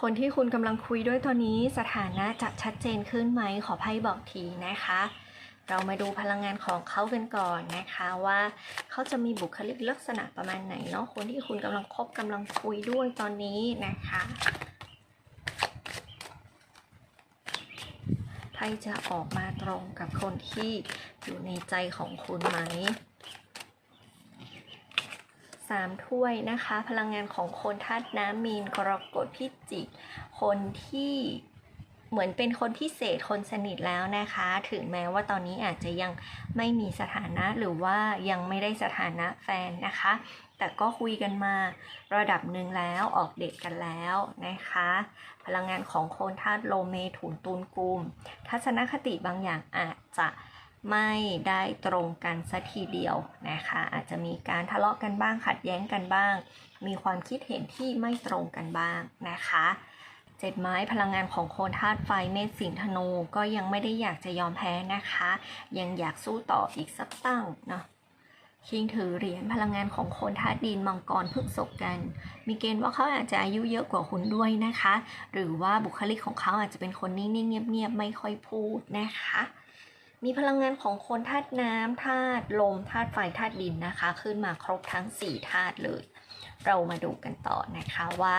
คนที่คุณกำลังคุยด้วยตอนนี้สถานะจะชัดเจนขึ้นไหมขอไพ่บอกทีนะคะ เรามาดูพลังงานของเขากันก่อนนะคะว่าเขาจะมีบุคลิกลักษณะประมาณไหนเนาะคนที่คุณกำลังคบกำลังคุยด้วยตอนนี้นะคะไพ่จะออกมาตรงกับคนที่อยู่ในใจของคุณไหม สามถ้วยนะคะ พลังงานของคนธาตุน้ำมีนกรกฎพิจิก คนที่เหมือนเป็นคนพิเศษคนสนิทแล้วนะคะ ถึงแม้ว่าตอนนี้อาจจะยังไม่มีสถานะหรือว่ายังไม่ได้สถานะแฟนนะคะ แต่ก็คุยกันมาระดับหนึ่งแล้วออกเดทกันแล้วนะคะ พลังงานของโคนธาตุโลเมถุนตูนกุม ทัศนคติบางอย่างอาจจะ ไม่ได้ตรงกันสัทีเดียวนะคะ อาจจะมีการทะเลาะกันบ้างขัดแย้งกันบ้าง มีความคิดเห็นที่ไม่ตรงกันบ้างนะคะเจ็ดไม้พลังงานของโคนธาตุไฟเมษสิงธนูก็ยังไม่ได้อยากจะยอมแพ้นะคะ ยังอยากสู้ต่ออีกสักตั้งเนาะคิงถือเหรียญพลังงานของโคนธาตุดินมังกรพฤกษกกัน มีเกณฑ์ว่าเขาอาจจะอายุเยอะกว่าคุณด้วยนะคะ หรือว่าบุคลิกของเขาอาจจะเป็นคนนิ่งๆเงียบๆไม่ค่อยพูดนะคะ มีพลังงานของคนธาตุน้ำธาตุลมธาตุไฟธาตุดินนะคะ ขึ้นมาครบทั้ง4ธาตุเลย เรามาดูกันต่อนะคะว่า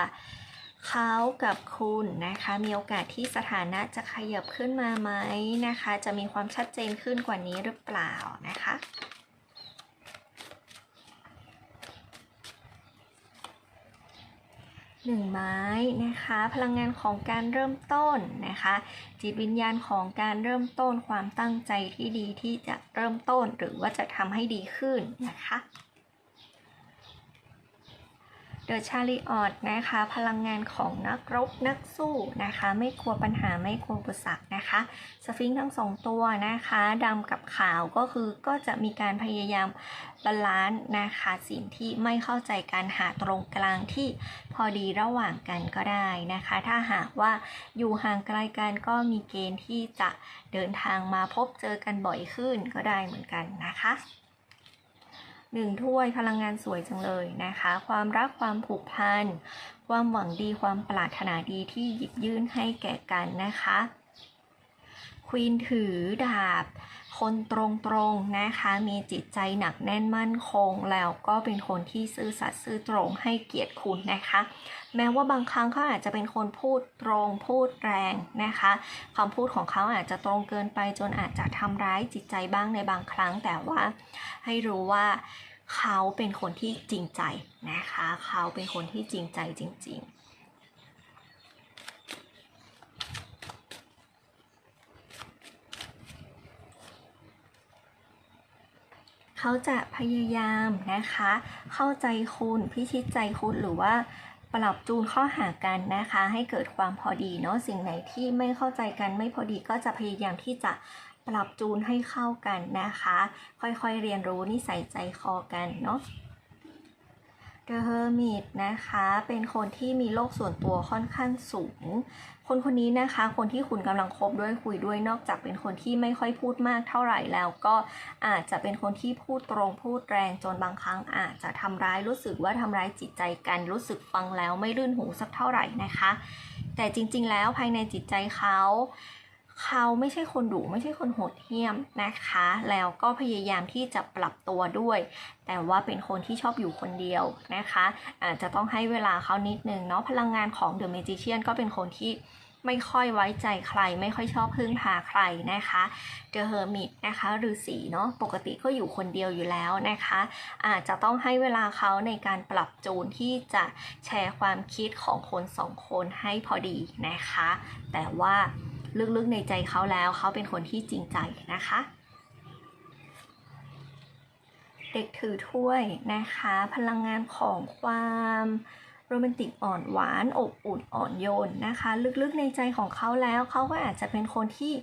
เขากับคุณนะคะ มีโอกาสที่สถานะจะขยับขึ้นมาไหมนะคะ จะมีความชัดเจนขึ้นกว่านี้หรือเปล่านะคะ หนึ่งไม้นะคะ พลังงานของการเริ่มต้นนะคะ จิตวิญญาณของการเริ่มต้นความตั้งใจที่ดีที่จะเริ่มต้นหรือว่าจะทำให้ดีขึ้นนะคะ เดอะชาริออตนะคะ พลังงานของนักรบนักสู้นะคะ ไม่กลัวปัญหาไม่กลัวอุปสรรค นะคะสฟิงค์ทั้งสองตัวนะคะดำกับขาวก็คือก็จะมีการพยายามบาลานซ์นะคะสิ่งที่ไม่เข้าใจการหาตรงกลางที่พอดีระหว่างกันก็ได้นะคะ ถ้าหากว่าอยู่ห่างไกลกันก็มีเกณฑ์ที่จะเดินทางมาพบเจอกันบ่อยขึ้นก็ได้เหมือนกันนะคะหนึ่งถ้วยพลังงานสวยจังเลยนะคะ ความรักความผูกพัน ความหวังดีความปรารถนาดีที่หยิบยื่นให้แก่กันนะคะ ควีนถือดาบ คนตรงๆนะคะ มีจิตใจหนักแน่นมั่นคง แล้วก็เป็นคนที่ซื่อสัตย์ซื่อตรงให้เกียรติคุณนะคะ แม้ว่าบางครั้งเขาอาจจะเป็นคนพูดตรงพูดแรงนะคะคำพูดของเขาอาจจะตรงเกินไปจนอาจจะทำร้ายจิตใจบ้างในบางครั้ง แต่ว่าให้รู้ว่าเขาเป็นคนที่จริงใจนะคะ เขาเป็นคนที่จริงใจจริง ๆ เขาจะพยายามนะคะ เข้าใจคุณพิชิตใจคุณหรือว่าปรับจูนข้อหากันนะคะ ให้เกิดความพอดีเนาะสิ่งไหนที่ไม่เข้าใจกันไม่พอดีก็จะพยายามที่จะปรับจูนให้เข้ากันนะคะ ค่อยๆเรียนรู้นิสัยใจคอกันเนาะ The Hermit นะคะ เป็นคนที่มีโลกส่วนตัวค่อนข้างสูง คนคนนี้นะคะ คนที่คุณกำลังคบด้วยคุยด้วยนอกจากเป็นคนที่ไม่ค่อยพูดมากเท่าไหร่แล้วก็อาจจะเป็นคนที่พูดตรงพูดแรงจนบางครั้งอาจจะทำร้ายรู้สึกว่าทำร้ายจิตใจกันรู้สึกฟังแล้วไม่รื่นหูสักเท่าไหร่นะคะ แต่จริงๆแล้วภายในจิตใจเขา เขาไม่ใช่คนดุไม่ใช่คนโหดเหี้ยมนะคะ แล้วก็พยายามที่จะปรับตัวด้วย แต่ว่าเป็นคนที่ชอบอยู่คนเดียวนะคะอาจจะต้องให้เวลาเขานิดนึงเนาะพลังงานของเดอะเมจิเชียนก็เป็นคนที่ไม่ค่อยไว้ใจใคร ไม่ค่อยชอบพึ่งพาใครนะคะเดอะเฮอร์มิตนะคะฤาษีเนาะปกติก็อยู่คนเดียวอยู่แล้วนะคะ อาจจะต้องให้เวลาเขาในการปรับจูนที่จะแชร์ความคิดของคนสองคนให้พอดีนะคะ แต่ว่า ลึกๆในใจเขาแล้วเขาเป็นคนที่จริงใจนะคะ เด็กถือถ้วยนะคะ พลังงานของความโรแมนติกอ่อนหวานอบอุ่นอ่อนโยนนะคะ ลึกๆในใจของเขาแล้วเขาก็อาจจะเป็นคนที่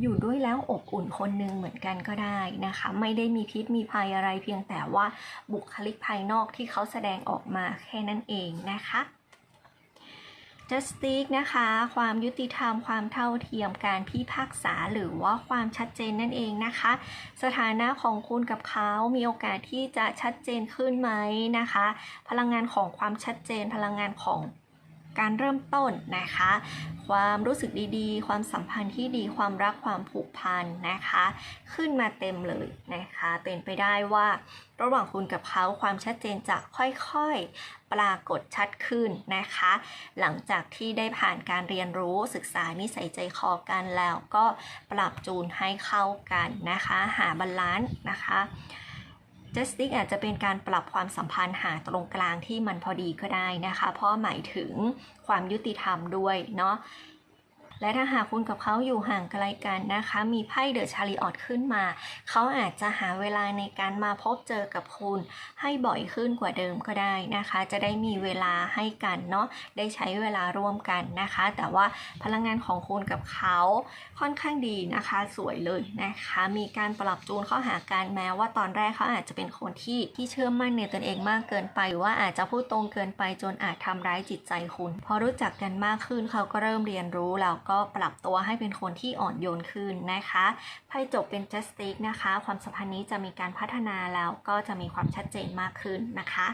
อยู่ด้วยแล้วอบอุ่นคนหนึ่งเหมือนกันก็ได้นะคะ ไม่ได้มีพิษมีภัยอะไรเพียงแต่ว่าบุคลิกภายนอกที่เขาแสดงออกมาแค่นั้นเองนะคะ justice นะคะ ความยุติธรรม ความเท่าเทียม การพิพากษา หรือว่าความชัดเจนนั่นเองนะคะ สถานะของคุณกับเขา มีโอกาสที่จะชัดเจนขึ้นไหมนะคะ พลังงานของความชัดเจน พลังงานของ การเริ่มต้นนะคะ ความรู้สึกดีๆ ความสัมพันธ์ที่ดีความรักความผูกพันนะคะ ขึ้นมาเต็มเลยนะคะ เป็นไปได้ว่าระหว่างคุณกับเขาความชัดเจนจะค่อยๆ ปรากฏชัดขึ้นนะคะ หลังจากที่ได้ผ่านการเรียนรู้ศึกษานิสัยใจคอกันแล้วก็ปรับจูนให้เข้ากันนะคะ หาบาลานซ์นะคะ justice อาจจะเป็นการปรับความสัมพันธ์หาตรงกลางที่มันพอดีก็ได้นะคะ เพราะหมายถึงความยุติธรรมด้วยเนาะ และถ้าหากคุณกับเขาอยู่ห่างไกลกันนะคะ มีไพ่เดอะชาริออตขึ้นมา เขาอาจจะหาเวลาในการมาพบเจอกับคุณให้บ่อยขึ้นกว่าเดิมก็ได้นะคะ จะได้มีเวลาให้กันเนาะได้ใช้เวลาร่วมกันนะคะ แต่ว่าพลังงานของคุณกับเขาค่อนข้างดีนะคะ สวยเลยนะคะ มีการปรับจูนเข้าหากันแม้ว่าตอนแรกเขาอาจจะเป็นคนที่ที่เชื่อมั่นในตนเองมากเกินไป หรือว่าอาจจะพูดตรงเกินไปจนอาจทำร้ายจิตใจคุณ พอรู้จักกันมากขึ้นเขาก็เริ่มเรียนรู้แล้วก็ปรับตัวให้เป็นคนที่อ่อนโยนขึ้นนะคะไพ่จบเป็น justice นะคะ ความสัมพันธ์นี้จะมีการพัฒนาแล้วก็จะมีความชัดเจนมากขึ้นนะคะ